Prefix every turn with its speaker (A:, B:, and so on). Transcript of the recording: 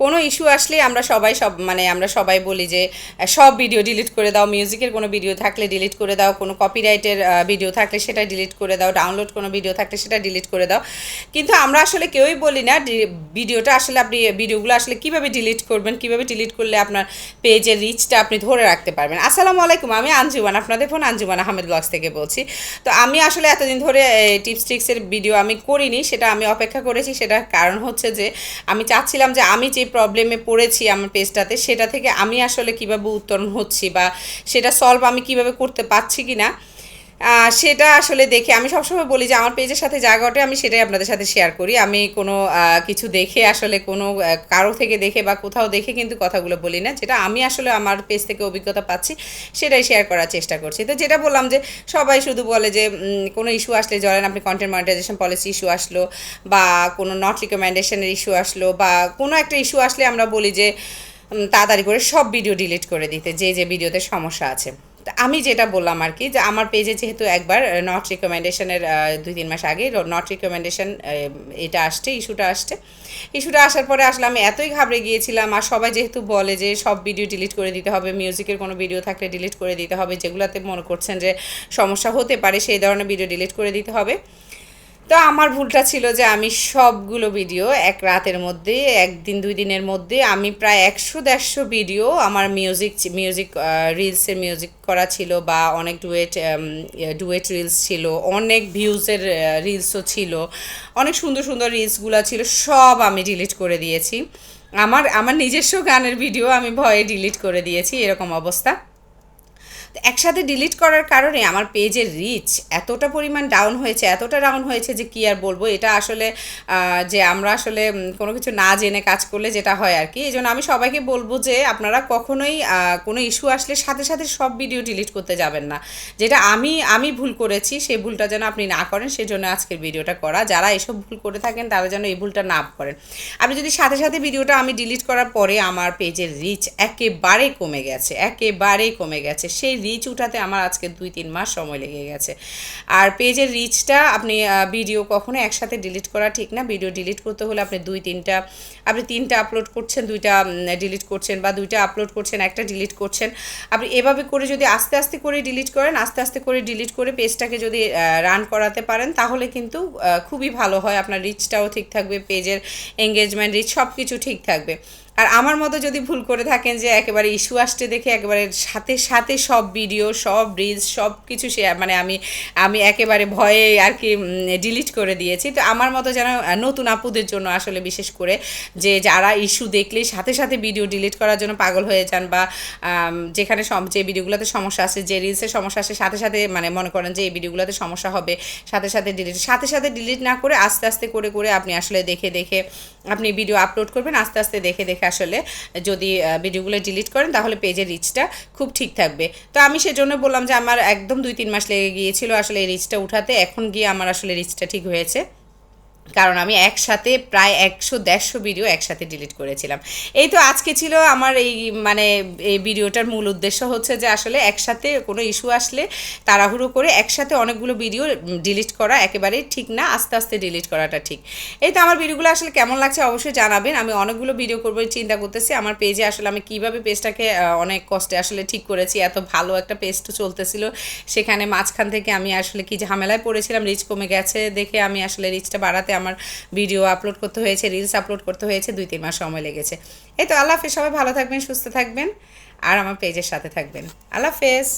A: কোনো ইস্যু আসলে আমরা সবাই সব মানে আমরা সবাই বলি যে সব ভিডিও ডিলিট করে দাও মিউজিকের কোনো ভিডিও থাকলে ডিলিট করে দাও, কোনো কপিরাইটের ভিডিও থাকলে সেটা ডিলিট করে দাও ডাউনলোড কোনো ভিডিও থাকলে সেটা ডিলিট করে দাও। কিন্তু আমরা আসলে কেউই বলি না ভিডিওটা আসলে আপনি ভিডিওগুলো আসলে কীভাবে ডিলিট করবেন, কীভাবে ডিলিট করলে আপনার পেজের রিচটা আপনি ধরে রাখতে পারবেন। আসসালামু আলাইকুম, আমি আঞ্জুমান, আপনাদের ফোন আঞ্জুমান আহমেদ ব্লগস থেকে বলছি। তো আমি আসলে এতদিন ধরে টিপস ট্রিক্সের ভিডিও আমি করিনি, সেটা আমি অপেক্ষা করেছি, সেটার কারণ হচ্ছে যে, আমি চাচ্ছিলাম যে আমি যে প্রবলেমে পড়েছি আমার পেজটাতে সেটা থেকে আমি আসলে কীভাবে উত্তরণ হচ্ছি বা সেটা সলভ আমি কীভাবে করতে পারছি কি না সেটা আসলে দেখে আমি সবসময় বলি যে আমার পেজের সাথে যা ঘটে আমি সেটাই আপনাদের সাথে শেয়ার করি। আমি কোনো কিছু দেখে আসলে কোনো কারও থেকে দেখে বা কোথাও দেখে কিন্তু কথাগুলো বলি না। যেটা আমি আসলে আমার পেজ থেকে অভিজ্ঞতা পাচ্ছি, সেটাই শেয়ার করার চেষ্টা করছি। তো যেটা বললাম যে সবাই শুধু বলে যে কোনো ইস্যু আসলে ধরেন আপনি কন্টেন্ট মনিটাইজেশন পলিসি ইস্যু আসলো বা কোনো নট রিকমেন্ডেশনের ইস্যু আসলো বা কোনো একটা ইস্যু আসলে আমরা বলি যে তাড়াতাড়ি করে সব ভিডিও ডিলিট করে দিতে, যে যে ভিডিওতে সমস্যা আছে। আমি যেটা বললাম আর কি, যে আমার পেজে যেহেতু একবার নট রিকমেন্ডেশনের দুই তিন মাস আগে নট রিকমেন্ডেশন এটা আসছে ইস্যুটা আসছে। ইস্যুটা আসার পরে আসলে আমি এতই ঘাবড়ে গিয়েছিলাম, আর সবাই যেহেতু বলে যে সব ভিডিও ডিলিট করে দিতে হবে মিউজিকের কোনো ভিডিও থাকলে ডিলিট করে দিতে হবে, যেগুলোতে মনে করছেন যে সমস্যা হতে পারে, সেই ধরনের ভিডিও ডিলিট করে দিতে হবে। তো আমার ভুলটা ছিল যে আমি সবগুলো ভিডিও এক রাতের মধ্যে, একদিন, দুই দিনের মধ্যে আমি প্রায় একশো, দেড়শো ভিডিও আমার মিউজিক মিউজিক রিলসের মিউজিক করা ছিল বা অনেক ডুয়েট ডুয়েট রিলস ছিল, অনেক ভিউজের রিলসও ছিল, অনেক সুন্দর সুন্দর রিলসগুলো ছিল, সব আমি ডিলিট করে দিয়েছি। আমার আমার নিজস্ব গানের ভিডিও আমি ভয়ে ডিলিট করে দিয়েছি, এরকম অবস্থা। একসাথে ডিলিট করার কারণে আমার পেজের রিচ এতটা পরিমাণ ডাউন হয়েছে, এতটা ডাউন হয়েছে যে কী আর বলব? এটা আসলে যে আমরা আসলে কোনো কিছু না জেনে কাজ করলে যেটা হয় আর কি। এই জন্য আমি সবাইকে বলব যে আপনারা কখনোই কোনো ইস্যু আসলে সাথে সাথে সব ভিডিও ডিলিট করতে যাবেন না। যেটা আমি আমি ভুল করেছি, সেই ভুলটা যেন আপনি না করেন, সেজন্য আজকের ভিডিওটা করা। যারা এসব ভুল করে থাকেন, তারা যেন এই ভুলটা না করেন। আপনি যদি সাথে সাথে ভিডিওটা আমি ডিলিট করার পরে আমার পেজের রিচ একেবারে কমে গেছে, একেবারেই কমে গেছে। সেই রিচ উঠাতে আমার আজকে দুই তিন মাস সময় লেগে গেছে। আর পেজের রিচটা আপনি ভিডিও কখনো একসাথে ডিলিট করা ঠিক না। ভিডিও ডিলিট করতে হলে আপনি দুই তিনটা আপনি তিনটা আপলোড করছেন, দুইটা ডিলিট করছেন বা দুইটা আপলোড করছেন, একটা ডিলিট করছেন। আপনি এভাবে করে যদি আস্তে আস্তে করে ডিলিট করেন, আস্তে আস্তে করে ডিলিট করে পেজটাকে যদি রান করাতে পারেন, তাহলে কিন্তু খুবই ভালো হয়। আপনার রিচটাও ঠিক থাকবে, পেজের এঙ্গেজমেন্ট রিচ সব কিছু ঠিক থাকবে। আর আমার মতো যদি ভুল করে থাকেন যে একেবারে ইস্যু আসতে দেখে একেবারে সাথে সাথে সব ভিডিও সব রিলস সব কিছু সে মানে আমি আমি একেবারে ভয়ে আর কি ডিলিট করে দিয়েছি। তো আমার মতো যেন নতুন আপুদের জন্য আসলে বিশেষ করে যে যারা ইস্যু দেখলেই সাথে সাথে ভিডিও ডিলিট করার জন্য পাগল হয়ে যান বা যেখানে যে ভিডিওগুলোতে সমস্যা আছে, যে রিলসের সমস্যা আছে, সাথে সাথে মানে মনে করেন যে এই ভিডিওগুলোতে সমস্যা হবে, সাথে সাথে ডিলিট সাথে সাথে ডিলিট না করে আস্তে আস্তে করে করে আপনি আসলে দেখে দেখে আপনি ভিডিও আপলোড করবেন, আস্তে আস্তে দেখে দেখে আসলে যদি ভিডিওগুলো ডিলিট করেন, তাহলে পেজের রিচটা খুব ঠিক থাকবে। তো আমি সেজন্য বললাম যে আমার একদম দুই তিন মাস লেগে গিয়েছিল আসলে এই রিচটা উঠাতে, এখন গিয়ে আমার আসলে রিচটা ঠিক হয়েছে। কারণ আমি একসাথে প্রায় একশো, দেড়শো ভিডিও একসাথে ডিলিট করেছিলাম। এই তো আজকে ছিল আমার এই মানে এই ভিডিওটার মূল উদ্দেশ্য হচ্ছে যে আসলে একসাথে কোনো ইস্যু আসলে তাড়াহুড়ো করে একসাথে অনেকগুলো ভিডিও ডিলিট করা একেবারেই ঠিক না, আস্তে আস্তে ডিলিট করাটা ঠিক। এই তো আমার ভিডিওগুলো আসলে কেমন লাগছে অবশ্যই জানাবেন। আমি অনেকগুলো ভিডিও করব চিন্তা করতেছি, আমার পেজে আসলে আমি কীভাবে পেজটাকে অনেক কষ্টে আসলে ঠিক করেছি, এত ভালো একটা পেজ তো চলতেছিল। সেখানে মাঝখান থেকে আমি আসলে কি ঝামেলায় পড়েছিলাম রিচ কমে গেছে দেখে আমি আসলে রিচটা বাড়াতে আমার ভিডিও আপলোড করতে হয়েছে রিলস আপলোড করতে হয়েছে, দুই তিন মাস সময় লেগেছে। এই তো, আল্লাহ হাফেজ, সবাই ভালো থাকবেন, সুস্থ থাকবেন, আর আমার পেজের সাথে থাকবেন। আল্লাহ হাফেজ।